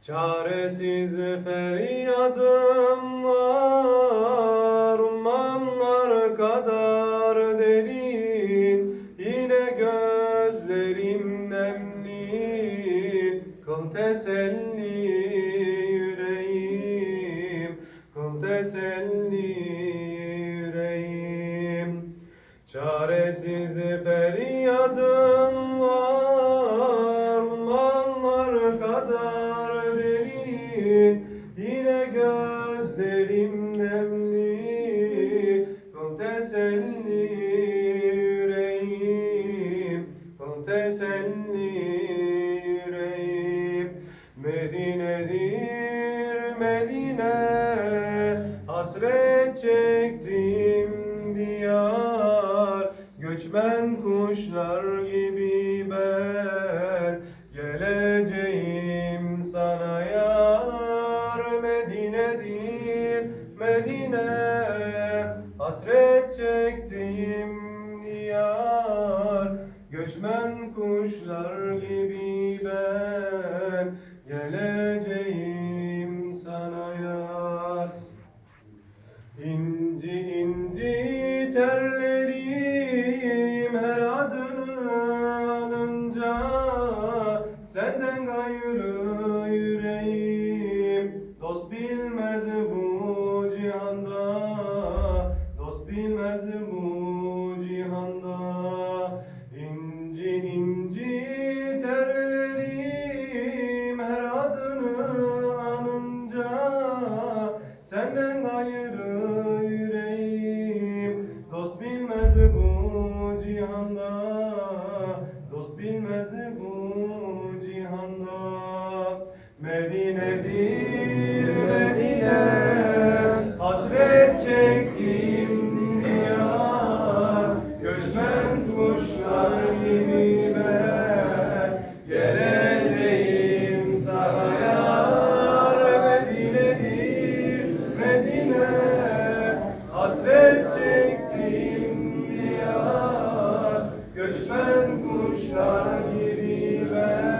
Çaresiz feryadım var Ummanlar kadar derin. Yine gözlerim nemli Kıl teselli yüreğim. Kıl teselli yüreğim. Çaresiz feryadım var Hasret çektim diyar Göçmen kuşlar gibi ben. Geleceğim sana yar Medine'dir Medine. Hasret çektiğim diyar Göçmen kuşlar gibi ben. Geleceğim Senden gayrı yüreğim. Dost bilmez bu cihanda. Dost bilmez bu cihanda. İnci inci terlerim her adını anınca. Senden gayrı yüreğim. Dost bilmez bu bilmez bu cihanda. Medine'dir Medine. Hasret çektim diyar. Göçmen kuşlar gibi ben. Geleceğim sana yar Medine'dir Medine. Hasret çektim kuşlar gibi ben.